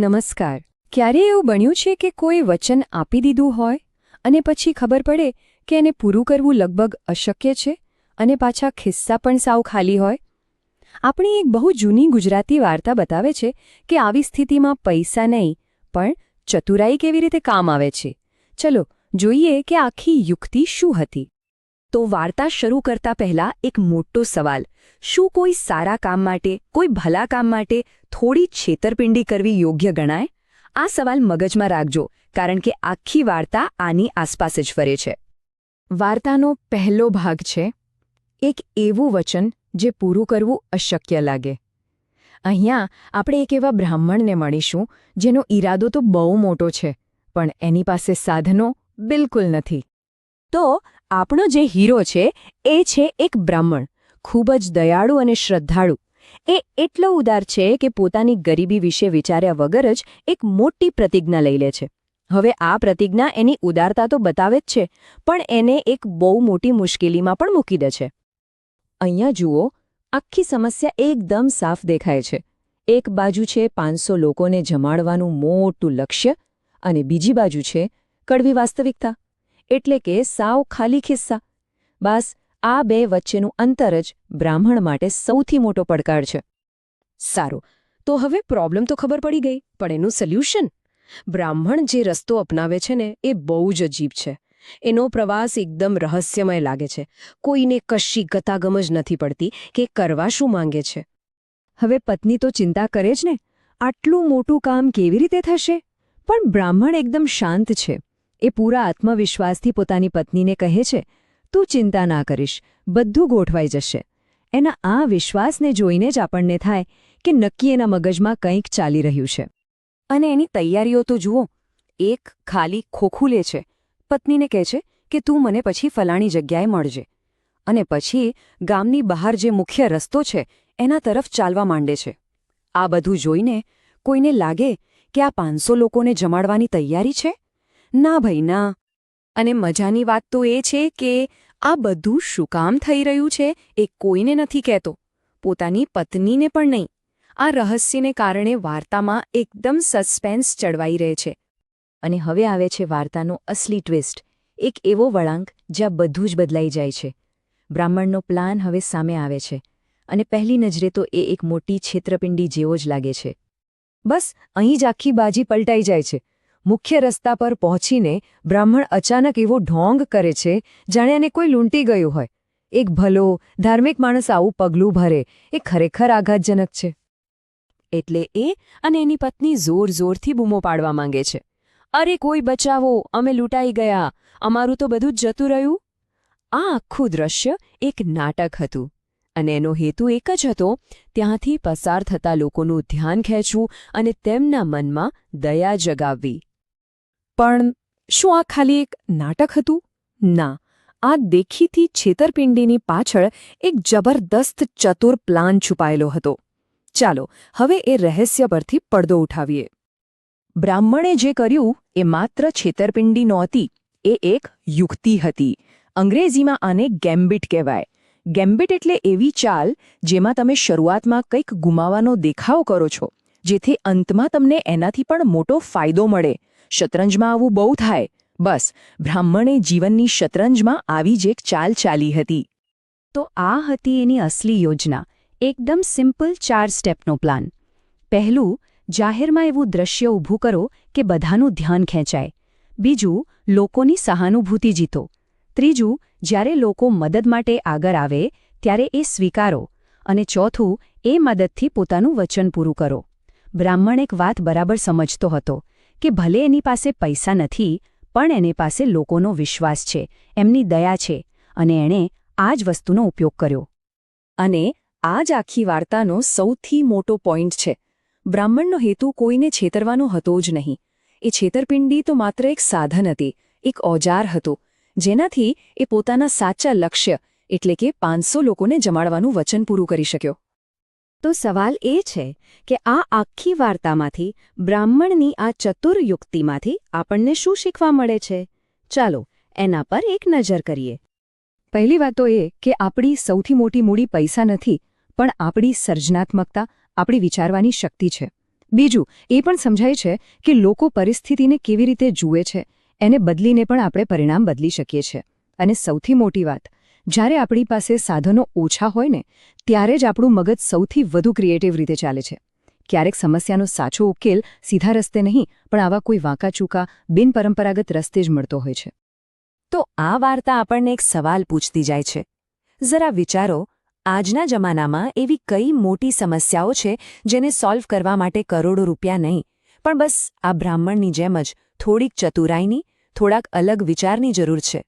નમસ્કાર. ક્યારે એવું બન્યું છે કે કોઈ વચન આપી દીધું હોય અને પછી ખબર પડે કે એને પૂરું કરવું લગભગ અશક્ય છે અને પાછા ખિસ્સા પણ સાવ ખાલી હોય? આપણી એક બહુ જૂની ગુજરાતી વાર્તા બતાવે છે કે આવી સ્થિતિમાં પૈસા નહીં, પણ ચતુરાઈ કેવી રીતે કામ આવે છે? ચલો, જોઈએ કે આખી યુક્તિ શું હતી. તો વાર્તા શરૂ કરતા પહેલા એક મોટો સવાલ. શું કોઈ સારા કામ માટે, કોઈ ભલા કામ માટે થોડી છેતરપિંડી કરવી યોગ્ય ગણાય? આ સવાલ મગજમાં રાખજો, કારણ કે આખી વાર્તા આની આસપાસ જ ફરે છે. વાર્તાનો પહેલો ભાગ છે, એક એવું વચન જે પૂરું કરવું અશક્ય લાગે. અહીંયા આપણે એક એવા બ્રાહ્મણને મળીશું, જેનો ઈરાદો તો બહુ મોટો છે, પણ એની પાસે સાધનો બિલકુલ નથી. તો આપણો જે હીરો છે, એ છે એક બ્રાહ્મણ. ખૂબ જ દયાળુ અને શ્રદ્ધાળુ. એ એટલો ઉદાર છે કે પોતાની ગરીબી વિશે વિચાર્યા વગર જ એક મોટી પ્રતિજ્ઞા લઈ લે છે. હવે આ પ્રતિજ્ઞા એની ઉદારતા તો બતાવે જ છે, પણ એને એક બહુ મોટી મુશ્કેલીમાં પણ મૂકી દે છે. અહીંયા જુઓ, આખી સમસ્યા એકદમ સાફ દેખાય છે. એક બાજુ છે પાંચસો લોકોને જમાડવાનું મોટું લક્ષ્ય અને બીજી બાજુ છે કડવી વાસ્તવિકતા. એટલે કે સાવ ખાલી ખિસ્સા. બસ, આ બે વચ્ચેનું અંતર જ બ્રાહ્મણ માટે સૌથી મોટો પડકાર છે. સારું, તો હવે પ્રોબ્લેમ તો ખબર પડી ગઈ, પણ એનું સોલ્યુશન બ્રાહ્મણ જે રસ્તો અપનાવે છે ને, એ બહુ જ અજીબ છે. એનો પ્રવાસ એકદમ રહસ્યમય લાગે છે. કોઈને કશી ગતાગમ જ નથી પડતી કે કરવા શું માંગે છે. હવે પત્ની તો ચિંતા કરે જ ને, આટલું મોટું કામ કેવી રીતે થશે? પણ બ્રાહ્મણ એકદમ શાંત છે. એ પૂરા આત્મવિશ્વાસથી પોતાની પત્નીને કહે છે, તું ચિંતા ના કરીશ, બધું ગોઠવાઈ જશે. એના આ વિશ્વાસને જોઈને જ આપણને થાય કે નક્કી એના મગજમાં કંઈક ચાલી રહ્યું છે. અને એની તૈયારીઓ તો જુઓ, એક ખાલી ખોખું લે છે. પત્નીને કહે છે કે, તું મને પછી ફલાણી જગ્યાએ મળજે. અને પછી ગામની બહાર જે મુખ્ય રસ્તો છે, એના તરફ ચાલવા માંડે છે. આ બધું જોઈને કોઈને લાગે કે આ પાંચસો લોકોને જમાડવાની તૈયારી છે? ના ભાઈ, ના. અને મજાની વાત તો એ છે કે આ બધું શું કામ થઈ રહ્યું છે એ કોઈને નથી કહેતો. પોતાની પત્નીને પણ નહીં. આ રહસ્યને કારણે વાર્તામાં એકદમ સસ્પેન્સ ચડવાઈ રહે છે. અને હવે આવે છે વાર્તાનો અસલી ટ્વિસ્ટ. એક એવો વળાંક જ્યાં બધું જ બદલાઈ જાય છે. બ્રાહ્મણનો પ્લાન હવે સામે આવે છે. અને પહેલી નજરે તો એ એક મોટી છેતરપિંડી જેવો જ લાગે છે. બસ અહીં જ આખી બાજી પલટાઈ જાય છે. મુખ્ય રસ્તા પર પહોંચીને બ્રાહ્મણ અચાનક એવો ઢોંગ કરે છે, જાણે એને કોઈ લૂંટી ગયું હોય. એક ભલો, ધાર્મિક માણસ આવું પગલું ભરે, એ ખરેખર આઘાતજનક છે. એટલે એ અને એની પત્ની જોર જોરથી બૂમો પાડવા માંગે છે. અરે કોઈ બચાવો, અમે લૂંટાઈ ગયા, અમારું તો બધું જ જતું રહ્યું. આ આખું દ્રશ્ય એક નાટક હતું અને એનો હેતુ એક જ હતો, ત્યાંથી પસાર થતા લોકોનું ધ્યાન ખેંચવું અને તેમના મનમાં દયા જગાવવી. પણ શું આ ખાલી એક નાટક હતું? ના, આ દેખીથી છેતરપિંડીની પાછળ એક જબરદસ્ત ચતુર પ્લાન છુપાયેલો હતો. ચાલો, હવે એ રહસ્ય પરથી પડદો ઉઠાવીએ. બ્રાહ્મણે જે કર્યું, એ માત્ર છેતરપિંડી નહોતી, એ એક યુક્તિ હતી. અંગ્રેજીમાં આને ગેમ્બિટ કહેવાય. ગેમ્બિટ એટલે એવી ચાલ જેમાં તમે શરૂઆતમાં કંઈક ગુમાવાનો દેખાવ કરો છો, જેથી અંતમાં તમને એનાથી પણ મોટો ફાયદો મળે. શતરંજમાં આવું બહુ થાય. બસ, બ્રાહ્મણે જીવનની શતરંજમાં આવી જ એક ચાલ ચાલી હતી. તો આ હતી એની અસલી યોજના, એકદમ સિમ્પલ ચાર સ્ટેપનો પ્લાન. પહેલું, જાહેરમાં એવું દ્રશ્ય ઊભું કરો કે બધાનું ધ્યાન ખેંચાય. બીજું, લોકોની સહાનુભૂતિ જીતો. ત્રીજું, જ્યારે લોકો મદદ માટે આગળ આવે, ત્યારે એ સ્વીકારો. અને ચોથું, એ મદદથી પોતાનું વચન પૂરું કરો. બ્રાહ્મણ એક વાત બરાબર સમજતો હતો. કે ભલે એની પાસે પૈસા નથી, પણ એની પાસે લોકોનો વિશ્વાસ છે, એમની દયા છે, અને એણે આ જ વસ્તુનો ઉપયોગ કર્યો. અને આ જ આખી વાર્તાનો સૌથી મોટો પોઈન્ટ છે. બ્રાહ્મણનો હેતુ કોઈને છેતરવાનો હતો જ નહીં. એ છેતરપિંડી તો માત્ર એક સાધન હતી, એક ઓજાર હતું, જેનાથી એ પોતાના સાચા લક્ષ્ય, એટલે કે પાંચસો લોકોને જમાડવાનું વચન પૂરું કરી શક્યો. તો સવાલ એ છે કે આ આખી વાર્તામાંથી, બ્રાહ્મણની આ ચતુર યુક્તિમાંથી આપણને શું શીખવા મળે છે? ચાલો, એના પર એક નજર કરીએ. પહેલી વાત એ કે આપણી સૌથી મોટી મૂડી પૈસા નથી, પણ આપણી સર્જનાત્મકતા, આપણી વિચારવાની શક્તિ છે. બીજું, એ પણ સમજાય છે કે લોકો પરિસ્થિતિને કેવી રીતે જુએ છે, એને બદલીને પણ આપણે પરિણામ બદલી શકીએ છીએ. અને સૌથી મોટી વાત જ્યારે આપણી પાસે સાધનો ઓછા હોય ને, ત્યારે જ આપણું મગજ સૌથી વધુ ક્રિએટિવ રીતે ચાલે છે. ક્યારેક સમસ્યાનો સાચો ઉકેલ સીધા રસ્તે નહીં, પણ આવા કોઈ વાંકાચૂકા, બિનપરંપરાગત રસ્તે જ મળતો હોય છે. તો આ વાર્તા આપણને એક સવાલ પૂછતી જાય છે. જરા વિચારો, આજના જમાનામાં એવી કઈ મોટી સમસ્યાઓ છે જેને સોલ્વ કરવા માટે કરોડો રૂપિયા નહીં, પણ બસ આ બ્રાહ્મણની જેમ જ થોડીક ચતુરાઈની, થોડાક અલગ વિચારની જરૂર છે.